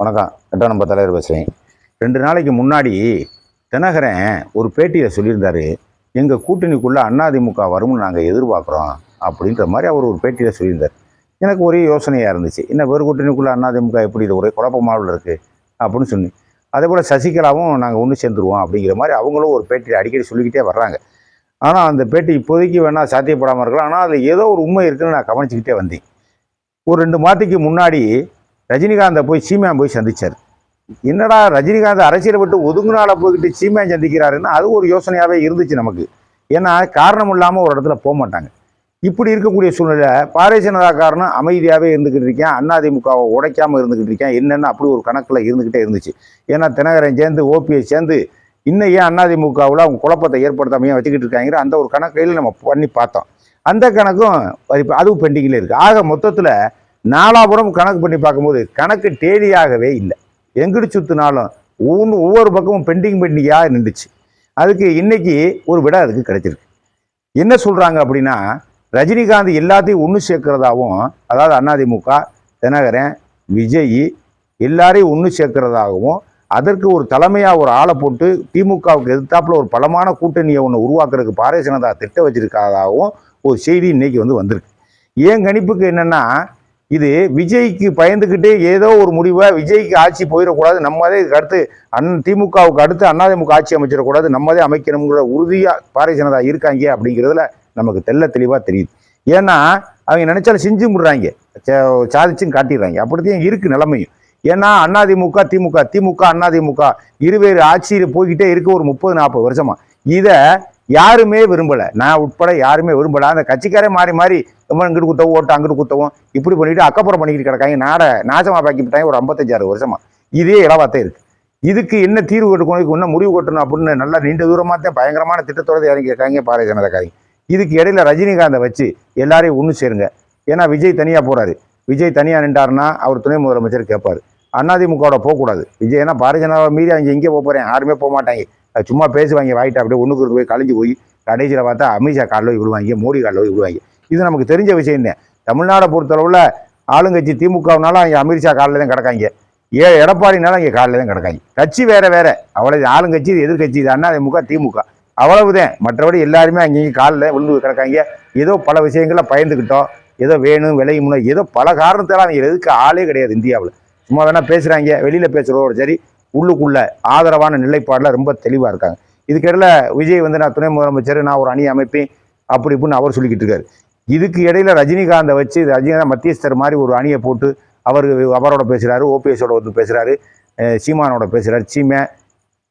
வணக்கம். எட்டாம் நம்பர் தலைவர் பேசுகிறேன் ரெண்டு நாளைக்கு முன்னாடி தினகரன் ஒரு பேட்டியில் சொல்லியிருந்தார் எங்கள் கூட்டணிக்குள்ளே அதிமுக வரும்னு நாங்கள் எதிர்பார்க்குறோம் அப்படின்ற மாதிரி அவர் ஒரு பேட்டியில் சொல்லியிருந்தார். எனக்கு ஒரே யோசனையாக இருந்துச்சு. என்ன வேறு கூட்டணிக்குள்ளே அதிமுக எப்படி இது ஒரே குழப்பமாவில் இருக்குது அப்படின்னு சொல்லி அதே போல் சசிகலாவும் நாங்கள் ஒன்று சேர்ந்துருவோம் அப்படிங்கிற மாதிரி அவங்களும் ஒரு பேட்டியில் அடிக்கடி சொல்லிக்கிட்டே வர்றாங்க. ஆனால் அந்த பேட்டி இப்போதைக்கு வேணால் சாத்தியப்படாமல் இருக்கலாம். ஆனால் அதில் ஏதோ ஒரு உண்மை இருக்குதுன்னு நான் கவனிச்சுக்கிட்டே வந்தேன். ஒரு ரெண்டு மாதத்துக்கு முன்னாடி ரஜினிகாந்தை போய் சீமான் போய் சந்திச்சார். என்னடா ரஜினிகாந்த் அரசியலை விட்டு ஒதுங்குனால போய்கிட்டு சீமான் சந்திக்கிறாருன்னு அது ஒரு யோசனையாகவே இருந்துச்சு நமக்கு. ஏன்னா காரணம் இல்லாமல் ஒரு இடத்துல போக மாட்டாங்க. இப்படி இருக்கக்கூடிய சூழ்நிலை பாரதிய ஜனதா காரணம் அமைதியாகவே இருந்துக்கிட்டு இருக்கேன் அதிமுகவை உடைக்காமல் இருந்துக்கிட்டு இருக்கேன் என்னென்னு அப்படி ஒரு கணக்கில் இருந்துக்கிட்டே இருந்துச்சு. ஏன்னா தினகரன் சேர்ந்து ஓபிஎஸ் சேர்ந்து இன்னும் ஏன் அதிமுகவில் அவங்க குழப்பத்தை ஏற்படுத்தாமையே வச்சுக்கிட்டு இருக்காங்கிற அந்த ஒரு கணக்கையில் நம்ம பண்ணி பார்த்தோம். அந்த கணக்கும் அதுவும் பெண்டிங்கில் இருக்குது ஆக மொத்தத்தில் நாலாபுரம் கணக்கு பண்ணி பார்க்கும்போது கணக்கு டேலியாகவே இல்லை. எங்கிட்டு சுற்றினாலும் ஒவ்வொன்று ஒவ்வொரு பக்கமும் பெண்டிங் பெண்டிங்காக நின்றுச்சு. அதுக்கு இன்னைக்கு ஒரு விட அதுக்கு கிடைச்சிருக்கு. என்ன சொல்கிறாங்க அப்படின்னா ரஜினிகாந்த் எல்லாத்தையும் ஒன்று சேர்க்கிறதாகவும் அதாவது அதிமுக தினகரன் விஜய் எல்லாரையும் ஒன்று சேர்க்கிறதாகவும் அதற்கு ஒரு தலைமையாக ஒரு ஆளை போட்டு திமுகவுக்கு எதிர்த்தாப்புல ஒரு பலமான கூட்டணியை ஒன்று உருவாக்குறதுக்கு பாரதிய ஜனதா திட்டம் வச்சிருக்காதாகவும் ஒரு செய்தி இன்னைக்கு வந்து வந்திருக்கு. ஏன் கணிப்புக்கு என்னென்னா இது விஜய்க்கு பயந்துக்கிட்டே ஏதோ ஒரு முடிவை விஜய்க்கு ஆட்சி போயிடக்கூடாது நம்மதே இதுக்கு அடுத்து அன் திமுகவுக்கு அடுத்து அண்ணாதிமுக ஆட்சி அமைச்சிடக்கூடாது நம்மதே அமைக்கணுங்கிற உறுதியாக பாரதிய ஜனதா இருக்காங்க அப்படிங்கிறதுல நமக்கு தெள்ள தெளிவாக தெரியுது. ஏன்னா அவங்க நினைச்சாலும் செஞ்சு முடுறாங்க. சாதிச்சும் காட்டிடுறாங்க. அப்படித்தான் இருக்கு நிலைமையும். ஏன்னா அதிமுக திமுக திமுக அதிமுக இருவேறு ஆட்சியில் போய்கிட்டே இருக்குது ஒரு முப்பது நாற்பது வருஷமா. இதை யாருமே விரும்பலை. நான் உட்பட யாருமே விரும்பலை. அந்த கட்சிக்காரே மாறி மாறி இவன் இங்கிட்டு குத்தவும் ஓட்டு அங்கிட்டு குத்தவும். இப்படி பண்ணிட்டு அக்கப்புறம் பண்ணிக்கிட்டு கிடக்காங்க. நாடை நாசமாக பாக்கிவிட்டாங்க ஒரு ஐம்பத்தஞ்சாறு வருஷமா. இதே இளவாத்தே இருக்கு. இதுக்கு என்ன தீர்வு கட்டணும் இன்னும் என்ன முடிவு கட்டணும்? அப்படின்னு நல்லா நீண்ட தூரமாக தான் பயங்கரமான திட்டத்தோடு இறங்கி இருக்காங்க பாரதிய ஜனதாக்காரங்க இதுக்கு இடையில ரஜினிகாந்தை வச்சு எல்லாரையும் ஒன்று சேருங்க. ஏன்னா விஜய் தனியாக போறாரு. விஜய் தனியாக நின்றாருன்னா அவர் துணை முதலமைச்சர் கேட்பாரு. அதிமுகவோட போகக்கூடாது. விஜய் ஏன்னா பாரதிய ஜனதா மீறி அவங்க எங்கே போக போகிறேன் யாருமே போக மாட்டாங்க. சும்மா பேசுவாங்க வாங்கிட்டு அப்படியே ஒன்றுக்கு போய் கழிஞ்சு போய் கடைசியில் பார்த்தா அமித்ஷா காலில் போய் விழுவாங்க மோடி காலில் போய் விழுவாங்க. இது நமக்கு தெரிஞ்ச விஷயம் தமிழ்நாடை பொறுத்தளவில் ஆளுங்கட்சி திமுகவுனாலும் அங்கே அமித்ஷா காலில் தான் கிடக்காங்க. ஏ எடப்பாடினாலும் இங்கே காலில் தான் கிடக்காங்க. கட்சி வேறு வேறு. அவ்வளோ ஆளுங்கட்சி இது எதிர்கட்சி இது அதிமுக திமுக. அவ்வளவுதான் மற்றபடி எல்லாருமே அங்கேயும் காலில் விழுந்து கிடக்காங்க. ஏதோ பல விஷயங்கள பயந்துக்கிட்டோம் ஏதோ வேணும் விளையும்னு ஏதோ பல காரணத்தால் அவங்க எதுக்கு ஆளே கிடையாது இந்தியாவில். சும்மா வேணால் பேசுகிறாங்க வெளியில் பேசுகிறதோட சரி உள்ளுக்குள்ள ஆதரவான நிலைப்பாடில் ரொம்ப தெளிவாக இருக்காங்க. இதுக்கிடையில் விஜய் வந்து நான் துணை முதலமைச்சர் நான் ஒரு அணி அமைப்பேன் அப்படி இப்படின்னு அவர் சொல்லிக்கிட்டு இருக்காரு. இதுக்கு இடையில ரஜினிகாந்தை வச்சு ரஜினிகாந்த் மத்தியஸ்தர் மாதிரி ஒரு அணியை போட்டு அவர் அவரோட பேசுகிறாரு ஓபிஎஸோட ஒருத்தர் பேசுகிறாரு சீமானோட பேசுகிறார் சீமே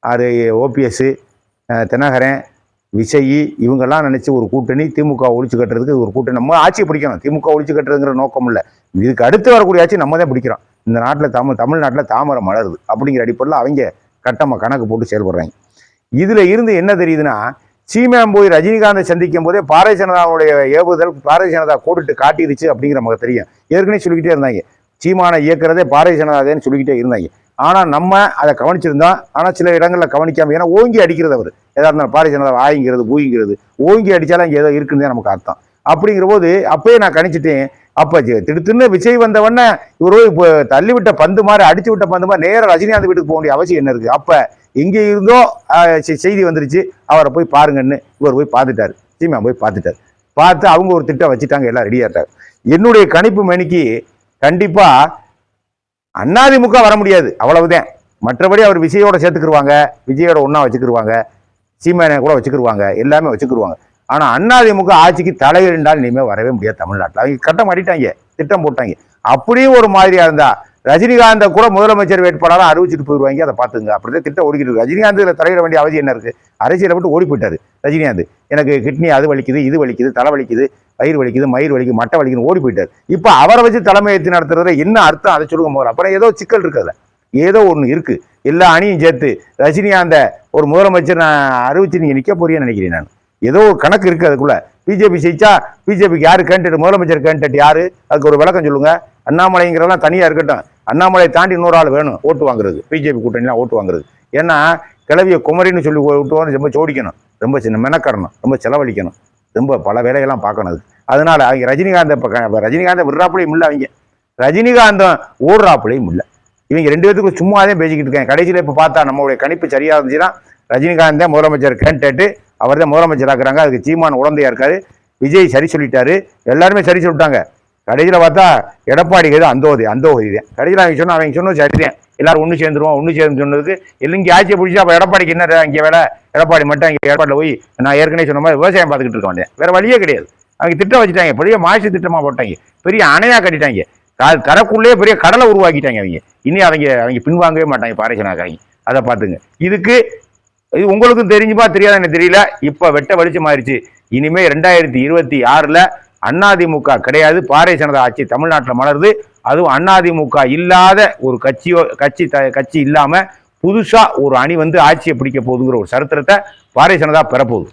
அது ஓபிஎஸ்ஸு தினகரன் விஜய் இவங்கெல்லாம் நினச்சி ஒரு கூட்டணி திமுக ஒழிச்சு கட்டுறதுக்கு ஒரு கூட்டணி. நம்ம ஆட்சியை பிடிக்கணும். திமுக ஒழிச்சு கட்டுறதுங்கிற நோக்கம் இல்லை. இதுக்கு அடுத்து வரக்கூடிய ஆட்சி நம்ம தான் பிடிக்கிறோம். இந்த நாட்டில் தமிழ் தமிழ்நாட்டில் தாமரை மலருது. அப்படிங்கிற அடிப்படையில் அவங்க கட்டமாக கணக்கு போட்டு செயல்படுறாங்க. இதில் இருந்து என்ன தெரியுதுன்னா சீமான் போய் ரஜினிகாந்தை சந்திக்கும் போதே பாரதிய ஜனதாவுடைய ஏவுதல் பாரதிய ஜனதா கோடிட்டு காட்டிடுச்சு அப்படிங்கிற நமக்கு தெரியும். ஏற்கனவே சொல்லிக்கிட்டே இருந்தாங்க. சீமானை இயக்கிறதே பாரதிய ஜனதாதேன்னு சொல்லிக்கிட்டே இருந்தாங்க. ஆனால் நம்ம அதை கவனிச்சிருந்தோம் ஆனால் சில இடங்களில் கவனிக்காம ஏன்னா ஓங்கி அடிக்கிறது அவர். எதா இருந்தாலும் பாரதிய ஜனதா ஆயிங்கிறது பூயிங்கிறது ஓங்கி அடித்தாலும் அங்கே ஏதோ இருக்குன்னு நமக்கு அர்த்தம். அப்படிங்கிற போது அப்பயே நான் கணிச்சிட்டேன். அப்போ திடுத்துன்னு விஜய் வந்தவொடனே இவர் இப்போ தள்ளி விட்ட பந்து மாதிரி அடிச்சு விட்ட பந்து மாதிரி நேராக ரஜினிகாந்த் வீட்டுக்கு போக வேண்டிய அவசியம் என்ன இருக்குது அப்போ எங்கே இருந்தோ செ- செய்தி வந்துருச்சு அவரை போய் பாருங்கன்னு இவர் போய் பார்த்துட்டாரு. சீமா போய் பார்த்துட்டாரு. பார்த்து அவங்க ஒரு திட்டம் வச்சுட்டாங்க எல்லாம் ரெடியாட்டாங்க என்னுடைய கணிப்பு மணிக்கு கண்டிப்பாக அண்ணாதிமுக வர முடியாது அவ்வளவுதான். மற்றபடி அவர் விஜயோட சேர்த்துக்கிருவாங்க விஜயோட ஒன்றா வச்சுக்கிருவாங்க சீமானை கூட வச்சுக்கிருவாங்க எல்லாமே வச்சுக்கிருவாங்க. ஆனால் அண்ணாதிமுக ஆட்சிக்கு தலையிட்டால் இனிமேல் வரவே முடியாது தமிழ்நாட்டில். அவங்க கட்டம் மாட்டிட்டாங்க திட்டம் போட்டாங்க. அப்படியும் ஒரு மாதிரியாக இருந்தால் ரஜினிகாந்தை கூட முதலமைச்சர் வேட்பாளராக அறிவிச்சிட்டு போயிடுவாங்க அதை பார்த்துங்க. அப்படிதான் திட்டம் ஓடிக்கிட்டு இருக்கு. ரஜினிகாந்த் இதில் தலையிட வேண்டிய அவசியம் என்ன இருக்குது அரசியலை விட்டு ஓடி போயிட்டார் ரஜினிகாந்த். எனக்கு கிட்னி அது வலிக்குது இது வலிக்குது தலை வலிக்குது வயிறு வலிக்குது மயிர் வலிக்குது மட்டை வலிக்குன்னு ஓடி போயிட்டார் இப்போ அவரை வச்சு தலைமை ஏற்றி நடத்துறதுல என்ன அர்த்தம்? அதை சொல்லுங்க போகிற அப்புறம் ஏதோ சிக்கல் இருக்குது ஏதோ ஒன்று இருக்குது எல்லா அணியும் சேர்த்து ரஜினிகாந்த ஒரு முதலமைச்சர் நான் அறிவிச்சு நீங்கள் நிற்க போறீங்கன்னு நினைக்கிறேன் நான். ஏதோ ஒரு கணக்கு இருக்குது அதுக்குள்ளே. பிஜேபி ஜெயிச்சா பிஜேபிக்கு யார் கேண்டிடேட் முதலமைச்சர் கேண்டிடேட் யார்? அதுக்கு ஒரு விளக்கம் சொல்லுங்கள் அண்ணாமலைங்கிறதெல்லாம் தனியாக இருக்கட்டும். அண்ணாமலை தாண்டி இன்னொரு ஆள் வேணும் ஓட்டு வாங்குறது. பிஜேபி கூட்டணிலாம் ஓட்டு வாங்குறது. ஏன்னா கிளவிய குமரின்னு சொல்லி விட்டுவோம் ரொம்ப ஜோடிக்கணும் ரொம்ப சின்ன மெனக்கடணும். ரொம்ப செலவழிக்கணும். ரொம்ப பல வேலைகள்லாம் பார்க்கணும் அது. அதனால் அவங்க ரஜினிகாந்த் இப்போ ரஜினிகாந்தை விடுறாப்புலையும் இல்லை அவங்க. ரஜினிகாந்தம் ஓடுறாப்புலையும் இல்லை. இவங்க ரெண்டு பேத்துக்கும் சும்மா தான் பேசிக்கிட்டு இருக்காங்க கடைசியில் இப்போ பார்த்தா நம்மளுடைய கணிப்பு சரியாக இருந்துச்சுன்னா ரஜினிகாந்த் தான் முதலமைச்சர் கேன்டேட்டு அவர் தான் முதலமைச்சர் அதுக்கு சீமான் உடந்தையாக இருக்காரு. விஜய் சரி சொல்லிட்டாரு. எல்லாருமே சரி சொல்லிட்டாங்க. கடைசியில் பார்த்தா எடப்பாடி ஏதோ அந்தோதி அந்தோதி தான் கடைசியில் அவங்க சொன்னா அவங்க சொன்னது சரிதான். எல்லாரும் ஒன்று சேர்ந்துருவோம் ஒன்று சேர்ந்து சொன்னதுக்கு எல்லாம் இங்கே ஆட்சியை பிடிச்சா அப்போ எடப்பாடிக்கு என்ன இங்கே வேலை? எடப்பாடி மட்டும் இங்கே எடப்பாடியில் போய் நான் ஏற்கனவே சொன்ன மாதிரி விவசாயம் பார்த்துக்கிட்டு இருக்க வேண்டியது. வேறு வழியே கிடையாது. அவங்க திட்டம் வச்சுட்டாங்க. பெரிய மாசு திட்டமாக போட்டாங்க. பெரிய அணையாக கட்டிட்டாங்க. க- கரைக்குள்ளேயே பெரிய கடலை உருவாக்கிட்டாங்க அவங்க. இனி அவங்க அவங்க பின்வாங்கவே மாட்டாங்க பாரேசனாக்காங்க அதை பார்த்துங்க. இதுக்கு இது உங்களுக்கும் தெரிஞ்சுமா தெரியாதுன்னு எனக்கு தெரியல. இப்போ வெட்ட வெளிச்சமாயிருச்சு. இனிமேல் ரெண்டாயிரத்தி இருபத்தி ஆறில் அதிமுக கிடையாது. பாரதிய ஜனதா ஆட்சி தமிழ்நாட்டில் மலருது. அதுவும் அதிமுக இல்லாத ஒரு கட்சியோ கட்சி த கட்சி இல்லாமல் புதுசாக ஒரு அணி வந்து ஆட்சியை பிடிக்க போகுதுங்கிற ஒரு சரித்திரத்தை பாரதிய ஜனதா பெறப்போகுது.